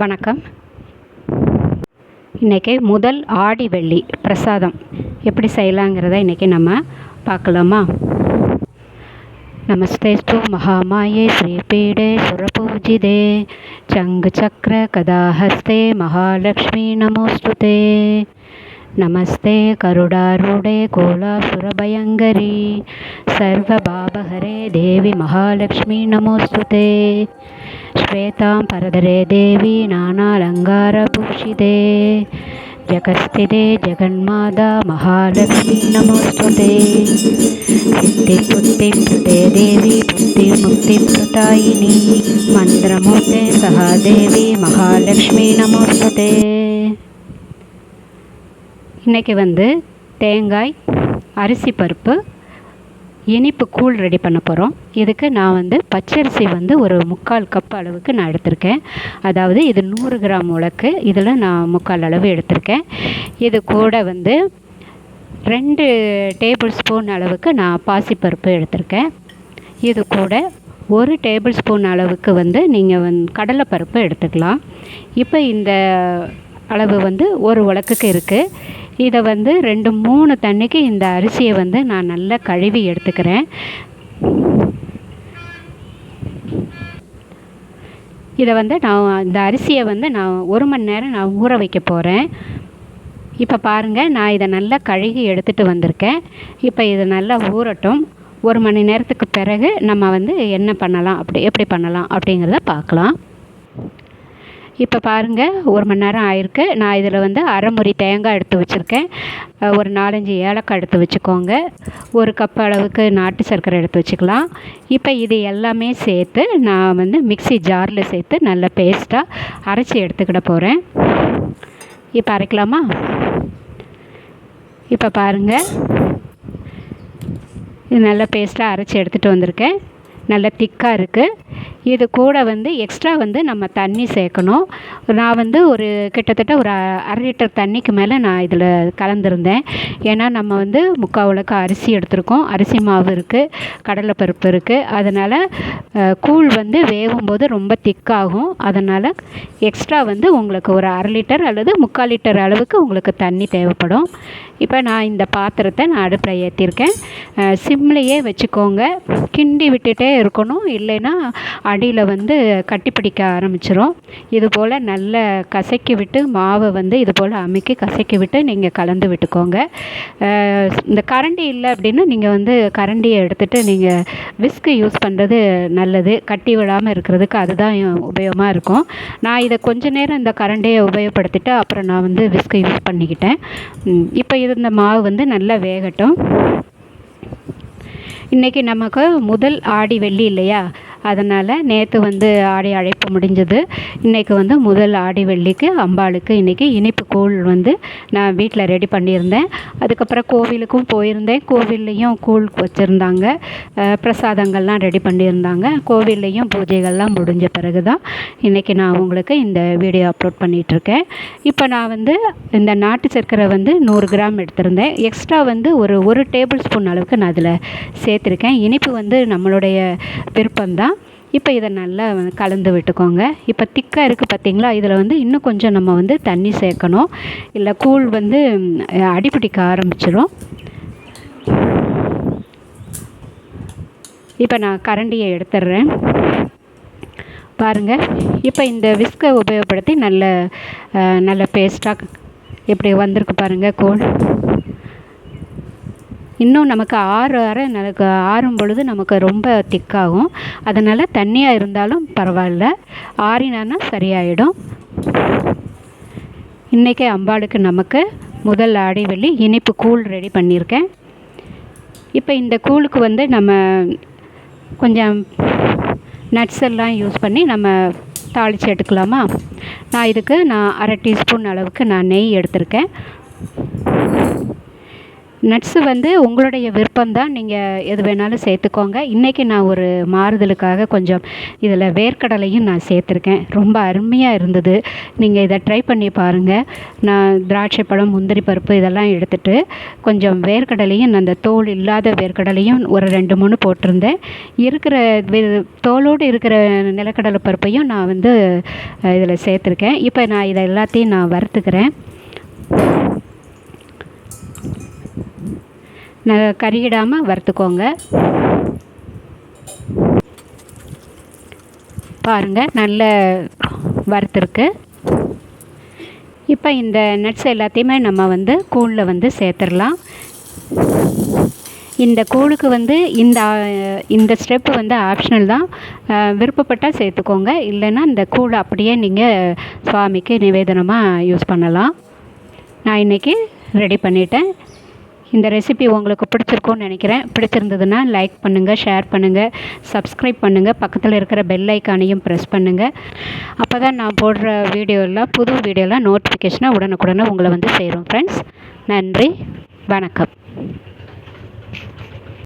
வணக்கம். இன்றைக்கி முதல் ஆடி வெள்ளி பிரசாதம் எப்படி செய்யலாங்கிறத இன்றைக்கி நம்ம பார்க்கலாமா? நமஸ்தேஸ்து மகாமாயே ஸ்ரீபீடே சுரபூஜிதே. சங்கு சக்கர கதாஹஸ்தே மகாலக்ஷ்மி நமோஸ்துதே. నమస్తే కరుడారుడే కోలాసురభయంకరీ సర్వభావహరే దేవి మహాలక్ష్మి నమోస్తుతే. శ్వేతాం పరధరే దేవి నానాలంగారభూషితే. జగస్థితే జగన్మాత మహాలక్ష్మి నమోస్తుతే. సిద్ధి బుద్ధి ప్రదే దేవి బుద్ధి ముక్తి ప్రదాయిని మంత్రమూర్తే సహా దేవి మహాలక్ష్మి నమోస్తుతే. இன்றைக்கி வந்து தேங்காய் அரிசி பருப்பு இனிப்பு கூழ் ரெடி பண்ண போகிறோம் இதுக்கு நான் வந்து பச்சரிசி வந்து ஒரு முக்கால் கப் அளவுக்கு நான் எடுத்திருக்கேன். அதாவது இது நூறு கிராம் உலக்கு. இதில் நான் முக்கால் அளவு எடுத்திருக்கேன். இது கூட வந்து ரெண்டு டேபிள் ஸ்பூன் அளவுக்கு நான் பாசிப்பருப்பு எடுத்திருக்கேன். இது கூட ஒரு டேபிள் ஸ்பூன் அளவுக்கு வந்து நீங்கள் வந் கடலைப்பருப்பு எடுத்துக்கலாம். இப்போ இந்த அளவு வந்து ஒரு உலக்குக்கு இருக்குது இதை வந்து ரெண்டு மூணு தண்ணிக்கு இந்த அரிசியை வந்து நான் நல்லா கழுவி எடுத்துக்கிறேன். இதை வந்து நான் இந்த அரிசியை வந்து நான் ஒரு மணி நேரம் நான் ஊற வைக்க போகிறேன் இப்போ பாருங்கள் நான் இதை நல்லா கழுகி எடுத்துகிட்டு வந்திருக்கேன். இப்போ இது நல்லா ஊறட்டும். ஒரு மணி நேரத்துக்கு பிறகு நம்ம வந்து என்ன பண்ணலாம் அப்படி எப்படி பண்ணலாம் அப்படிங்கிறத பார்க்கலாம். இப்போ பாருங்கள் ஒரு மணி நேரம் ஆயிருக்கு. நான் இதில் வந்து அரை முறி தேங்காய் எடுத்து வச்சுருக்கேன். ஒரு நாலஞ்சு ஏலக்காய் எடுத்து வச்சுக்கோங்க. ஒரு கப் அளவுக்கு நாட்டு சர்க்கரை எடுத்து வச்சுக்கலாம். இப்போ இது எல்லாமே சேர்த்து நான் வந்து மிக்சி ஜாரில் சேர்த்து நல்ல பேஸ்ட்டாக அரைச்சி எடுத்துக்கிட போகிறேன் இப்போ அரைக்கலாமா? இப்போ பாருங்கள் இது நல்ல பேஸ்ட்டாக அரைச்சி எடுத்துகிட்டு வந்திருக்கேன். நல்ல திக்காக இருக்குது இது கூட வந்து எக்ஸ்ட்ரா வந்து நம்ம தண்ணி சேர்க்கணும். நான் வந்து ஒரு கிட்டத்தட்ட ஒரு அரை லிட்டர் தண்ணிக்கு மேலே நான் இதில் கலந்துருந்தேன். ஏன்னா நம்ம வந்து முக்கால் உலக்கு அரிசி எடுத்திருக்கோம். அரிசி மாவு இருக்குது கடலைப்பருப்பு இருக்குது அதனால் கூழ் வந்து வேகும் போது ரொம்ப திக்காகும் அதனால் எக்ஸ்ட்ரா வந்து உங்களுக்கு ஒரு அரை லிட்டர் அல்லது முக்கால் லிட்டர் அளவுக்கு உங்களுக்கு தண்ணி தேவைப்படும். இப்போ நான் இந்த பாத்திரத்தை நான் அடுப்பில் ஏற்றிருக்கேன் சிம்லேயே வச்சுக்கோங்க. கிண்டி விட்டுட்டே இருக்கணும். இல்லைன்னா அடியில் வந்து கட்டிப்பிடிக்க ஆரம்பிச்சிடும் ஆரம்பிச்சிரும். இது போல் நல்ல கசக்கி விட்டு மாவை வந்து இது போல் அமுக்கி கசக்கி விட்டு நீங்கள் கலந்து விட்டுக்கோங்க. இந்த கரண்டி இல்லை அப்படின்னா நீங்கள் வந்து கரண்டியை எடுத்துகிட்டு நீங்கள் விஸ்கு யூஸ் பண்ணுறது நல்லது. கட்டி விழாமல் இருக்கிறதுக்கு அதுதான் உபயோகமாக இருக்கும். நான் இதை கொஞ்ச நேரம் இந்த கரண்டியை உபயோகப்படுத்திட்டு அப்புறம் நான் வந்து விஸ்கு யூஸ் பண்ணிக்கிட்டேன். இப்போ இது இந்த மாவு வந்து நல்லா வேகட்டும். இன்றைக்கி நமக்கு முதல் ஆடி வெள்ளி இல்லையா? அதனால் நேற்று வந்து ஆடி அழைப்பு முடிஞ்சது. இன்றைக்கி வந்து முதல் ஆடி வெள்ளிக்கு அம்பாளுக்கு இன்றைக்கி இனிப்பு கூழ் வந்து நான் வீட்டில் ரெடி பண்ணியிருந்தேன். அதுக்கப்புறம் கோவிலுக்கும் போயிருந்தேன். கோவில்லையும் கூழ் வச்சுருந்தாங்க. பிரசாதங்கள்லாம் ரெடி பண்ணியிருந்தாங்க. கோவில்லையும் பூஜைகள்லாம் முடிஞ்ச பிறகு தான் இன்றைக்கி நான் உங்களுக்கு இந்த வீடியோ அப்லோட் பண்ணிகிட்ருக்கேன் இப்போ நான் வந்து இந்த நாட்டு சர்க்கரை வந்து நூறு கிராம் எடுத்திருந்தேன். எக்ஸ்ட்ரா வந்து ஒரு ஒரு டேபிள் ஸ்பூன் அளவுக்கு நான் அதில் சேர்த்துருக்கேன். இனிப்பு வந்து நம்மளுடைய விருப்பம்தான். இப்போ இதை நல்லா கலந்து விட்டுக்கோங்க. இப்போ திக்காக இருக்குது பார்த்திங்களா? இதில் வந்து இன்னும் கொஞ்சம் நம்ம வந்து தண்ணி சேர்க்கணும். இல்லை கூழ் வந்து அடிப்பிடிக்க ஆரம்பிச்சிடும் இப்போ நான் கரண்டியை எடுத்துடுறேன். பாருங்கள் இப்போ இந்த விஸ்கை உபயோகப்படுத்தி நல்ல நல்ல பேஸ்ட்டாக எப்படி வந்திருக்கு பாருங்கள் கூழ். இன்னும் நமக்கு ஆற ஆற நமக்கு ஆறும் பொழுது நமக்கு ரொம்ப திக்காகும். அதனால் தண்ணியாக இருந்தாலும் பரவாயில்ல. ஆறினானா சரியாயிடும். இன்றைக்கி அம்பாளுக்கு நமக்கு முதல் ஆடை வெள்ளி இனிப்பு கூழ் ரெடி பண்ணியிருக்கேன். இப்போ இந்த கூழுக்கு வந்து நம்ம கொஞ்சம் நட்ஸ் எல்லாம் யூஸ் பண்ணி நம்ம தாளித்து எடுக்கலாமா? நான் இதுக்கு நான் அரை டீஸ்பூன் அளவுக்கு நான் நெய் எடுத்திருக்கேன். நட்ஸு வந்து உங்களுடைய விருப்பம்தான். நீங்கள் எது வேணாலும் சேர்த்துக்கோங்க. இன்றைக்கி நான் ஒரு மாறுதலுக்காக கொஞ்சம் இதில் வேர்க்கடலையும் நான் சேர்த்துருக்கேன். ரொம்ப அருமையாக இருந்தது. நீங்கள் இதை ட்ரை பண்ணி பாருங்கள் நான் திராட்சை பழம் முந்திரி பருப்பு இதெல்லாம் எடுத்துட்டு கொஞ்சம் வேர்க்கடலையும் அந்த தோல் இல்லாத வேர்க்கடலையும் ஒரு ரெண்டு மூணு போட்டிருந்தேன். இருக்கிற தோலோடு இருக்கிற நிலக்கடலை பருப்பையும் நான் வந்து இதில் சேர்த்துருக்கேன். இப்போ நான் இதை எல்லாத்தையும் நான் வறுத்துக்கிறேன். கருகிடாமல் வறுத்துக்கோங்க. பாருங்கள் நல்ல வறுத்துருக்கு. இப்போ இந்த நட்ஸ் எல்லாத்தையுமே நம்ம வந்து கூழில் வந்து சேர்த்துடலாம். இந்த கூழுக்கு வந்து இந்த இந்த ஸ்டெப்பு வந்து ஆப்ஷனல் தான். விருப்பப்பட்டால் சேர்த்துக்கோங்க. இல்லைன்னா இந்த கூழ் அப்படியே நீங்கள் சுவாமிக்கு நிவேதனமாக யூஸ் பண்ணலாம். நான் இன்றைக்கி ரெடி பண்ணிட்டேன். இந்த ரெசிபி உங்களுக்கு பிடிச்சிருக்கும்னு நினைக்கிறேன். பிடிச்சிருந்ததுன்னா லைக் பண்ணுங்கள் ஷேர் பண்ணுங்கள் சப்ஸ்கிரைப் பண்ணுங்கள் பக்கத்தில் இருக்கிற பெல் ஐக்கானையும் ப்ரெஸ் பண்ணுங்கள் அப்போ தான் நான் போடுற வீடியோலாம் புது வீடியோலாம் நோட்டிஃபிகேஷனாக உடனுக்குடனே உங்களை வந்து சேரும். ஃப்ரெண்ட்ஸ் நன்றி வணக்கம்.